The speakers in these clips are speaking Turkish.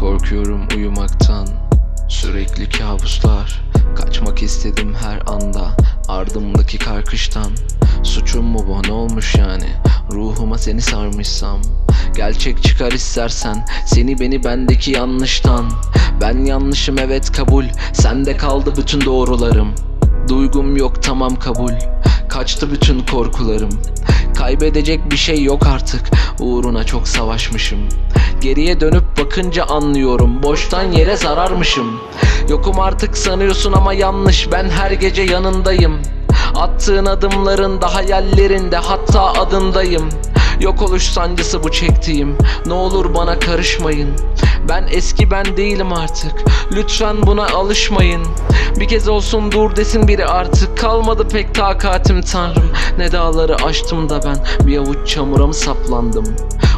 Korkuyorum uyumaktan. Sürekli kabuslar. Kaçmak istedim her anda. Ardımdaki karkıştan. Suçum mu bu? Ne olmuş yani? Ruhuma seni sarmışsam. Gerçek çıkar istersen. Seni beni bendeki yanlıştan. Ben yanlışım evet kabul. Sende kaldı bütün doğrularım. Duygum yok tamam kabul Kaçtı bütün korkularım. Kaybedecek bir şey yok artık. Uğruna çok savaşmışım. Geriye dönüp bakınca anlıyorum. Boştan yere zararmışım. Yokum artık sanıyorsun ama yanlış. Ben her gece yanındayım. Attığın adımlarında hayallerinde hatta adındayım. Yok oluş sancısı bu çektiğim. Ne olur bana karışmayın. Ben eski ben değilim artık. Lütfen buna alışmayın Bir kez olsun dur desin biri artık. Kalmadı pek takatim tanrım. Ne dağları aştım da ben. Bir avuç çamura mı saplandım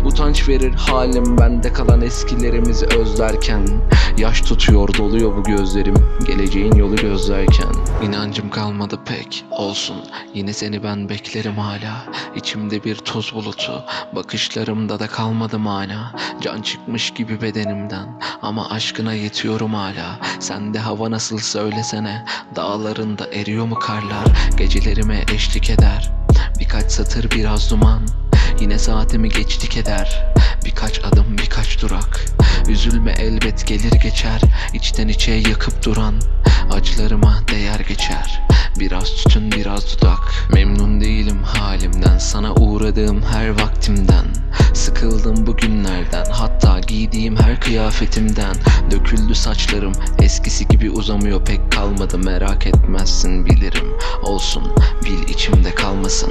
Utanç verir halim bende kalan eskilerimizi özlerken. Yaş tutuyor doluyor bu gözlerim Geleceğin yolu gözlerken. İnancım kalmadı pek olsun. Yine seni ben beklerim hala. İçimde bir toz bulutu Bakışlarımda da kalmadı mana. Can çıkmış gibi bedenimden Ama aşkına yetiyorum hala. Sende hava nasıl söylesene Dağlarında eriyor mu karlar? Gecelerime eşlik eder Birkaç satır biraz duman Yine saatimi geçtik eder Birkaç adım birkaç durak. Üzülme elbet gelir geçer. İçten içe yakıp duran Acılarıma değer geçer. Biraz tütün biraz dudak. Memnun değilim halimden. Sana uğradığım her vaktimden Sıkıldım bu günlerden Hatta giydiğim her kıyafetimden. Döküldü saçlarım Eskisi gibi uzamıyor pek kalmadı. Merak etmezsin bilirim. Olsun bil içimde kalmasın.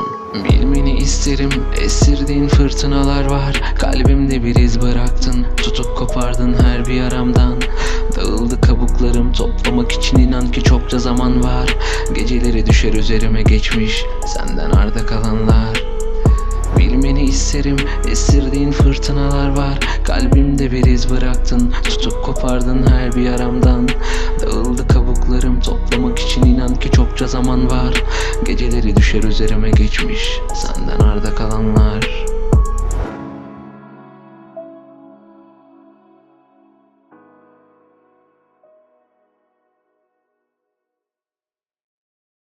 Bilmeni isterim Esirdiğin fırtınalar var. Kalbimde bir iz bıraktın Tutup kopardın her bir yaramdan Dağıldı kabuklarım toplamak için inan ki çokça zaman var. Geceleri düşer üzerime geçmiş Senden arda kalanlar Bilmeni isterim. Esirdiğin fırtınalar var. Kalbimde bir iz bıraktın. Tutup kopardın her bir yaramdan Dağıldı kabuklarım. Toplamak için inan ki çokça zaman var. Geceleri düşer üzerime geçmiş. Senden arda kalanlar